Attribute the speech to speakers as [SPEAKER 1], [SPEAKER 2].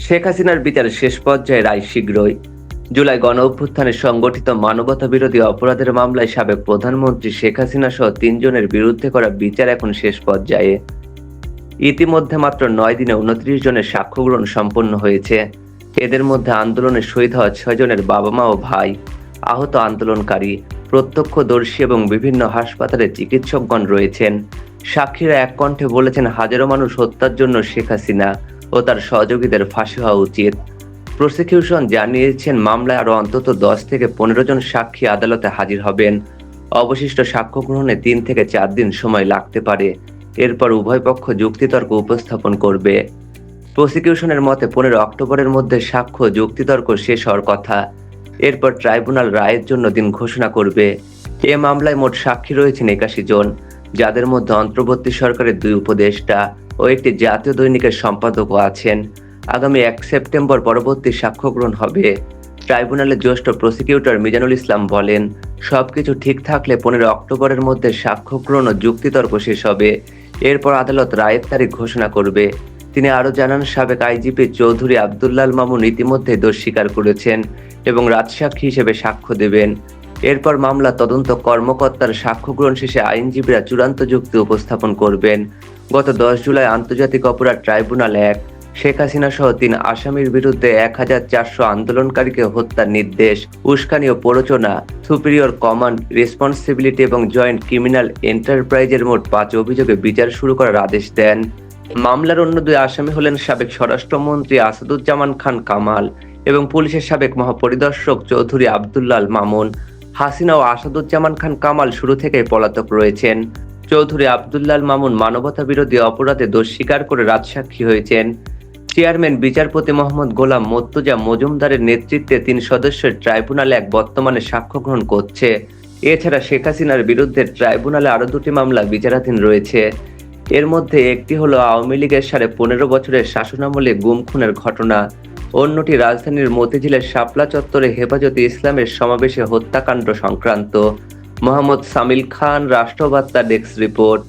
[SPEAKER 1] শেখ হাসিনার বিচার শেষ পর্যায়ে রায় শীঘ্রই। জুলাই গণ অভ্যুত্থানে সংগঠিত মানবতা বিরোধী অপরাধের মামলায় সাবেক প্রধানমন্ত্রী শেখ হাসিনা সহ তিনজনের বিরুদ্ধে করা বিচার এখন শেষ পর্যায়ে। ইতিমধ্যে মাত্র নয় দিনে উনত্রিশ জনের সাক্ষ্য গ্রহণ সম্পন্ন হয়েছে। এদের মধ্যে আন্দোলনে শহীদ হওয়া ছয় জনের বাবা মা ও ভাই, আহত আন্দোলনকারী, প্রত্যক্ষদর্শী এবং বিভিন্ন হাসপাতালে চিকিৎসকগণ রয়েছেন। সাক্ষীরা এক কণ্ঠে বলেছেন, হাজারো মানুষ হত্যার জন্য শেখ হাসিনা ও তার সহযোগীদের ফাঁসি হওয়া উচিত। প্রসিকিউশন জানিয়েছেন, মামলায় আরও অন্তত দশ থেকে পনেরো জন সাক্ষী আদালতে হাজির হবেন। অবশিষ্ট সাক্ষ্য গ্রহণে তিন থেকে চার দিন সময় লাগতে পারে। এরপর উভয় পক্ষ যুক্তিতর্ক উপস্থাপন করবে। প্রসিকিউশনের মতে, পনেরো অক্টোবরের মধ্যে সাক্ষ্য যুক্তিতর্ক শেষ হওয়ার কথা। এরপর ট্রাইব্যুনাল রায়ের জন্য দিন ঘোষণা করবে। এ মামলায় মোট সাক্ষী রয়েছেন একাশি জন, যাদের মধ্যে অন্তর্বর্তী সরকারের দুই উপদেষ্টা। ও একটি জাতীয় দৈনিকের সম্পাদকও আছেন। আগামী এক সেপ্টেম্বর পরবর্তী সাক্ষ্য গ্রহণ হবে। ট্রাইব্যুনালের জ্যেষ্ঠ প্রসিকিউটর মিজানুল ইসলাম বলেন, সবকিছু ঠিক থাকলে পনেরো অক্টোবরের মধ্যে সাক্ষ্য গ্রহণ ও যুক্তিতর্ক শেষ হবে। এরপর আদালত রায়ের তারিখ ঘোষণা করবে। তিনি আরও জানান, সাবেক আইজিপি চৌধুরী আবদুল্লাল মামুন ইতিমধ্যে দোষ স্বীকার করেছেন এবং রাজসাক্ষী হিসেবে সাক্ষ্য দেবেন। এরপর মামলা তদন্ত কর্মকর্তার সাক্ষ্য গ্রহণ শেষে আইনজীবীরা চূড়ান্ত যুক্তি উপস্থাপন করবেন। গত দশ জুলাই আন্তর্জাতিক অপরাধ ট্রাইব্যুনাল এক শেখ হাসিনা সহ তিন আসামির বিরুদ্ধে এক হাজার চারশো আন্দোলনকারীকে হত্যার নির্দেশ, উস্কানি ও প্ররোচনা, সুপিরিয়র কমান্ড, রেসপন্সিবিলিটি এবং জয়েন্ট ক্রিমিনাল এন্টারপ্রাইজের মোট পাঁচ অভিযোগে বিচার শুরু করার আদেশ দেন। মামলার অন্য দুই আসামি হলেন সাবেক স্বরাষ্ট্রমন্ত্রী আসাদুজ্জামান খান কামাল এবং পুলিশের সাবেক মহাপরিদর্শক চৌধুরী আবদুল্লাল মামুন। হাসিনা ও আসাদুজ্জামান খান কামাল শুরু থেকেই পলাতক রয়েছেন। চৌধুরী আবদুল্লাল মামুন মানবতা বিরোধী অপরাধে দোষ স্বীকার করে রাজসাক্ষী হয়েছেন। চেয়ারম্যান, বিচারপতি মোহাম্মদ গোলাম মর্তুজা মজুমদারের নেতৃত্বে তিন সদস্যের ট্রাইব্যুনালে এক বর্তমানে সাক্ষ্য গ্রহণ করছে। এছাড়া শেখ হাসিনার বিরুদ্ধে ট্রাইব্যুনালে আরও দুটি মামলা বিচারাধীন রয়েছে। এর মধ্যে একটি হলো আওয়ামী লীগের সাড়ে পনেরো বছরের শাসনামলে গুম খুনের ঘটনা। অন্যটি রাজধানীর মতিঝিলের শাপলা চত্বরে হেফাজতে ইসলামের সমাবেশে হত্যাকাণ্ড সংক্রান্ত। মোহাম্মদ সামিল খান রাষ্ট্রবার্তা ডেস্ক রিপোর্ট।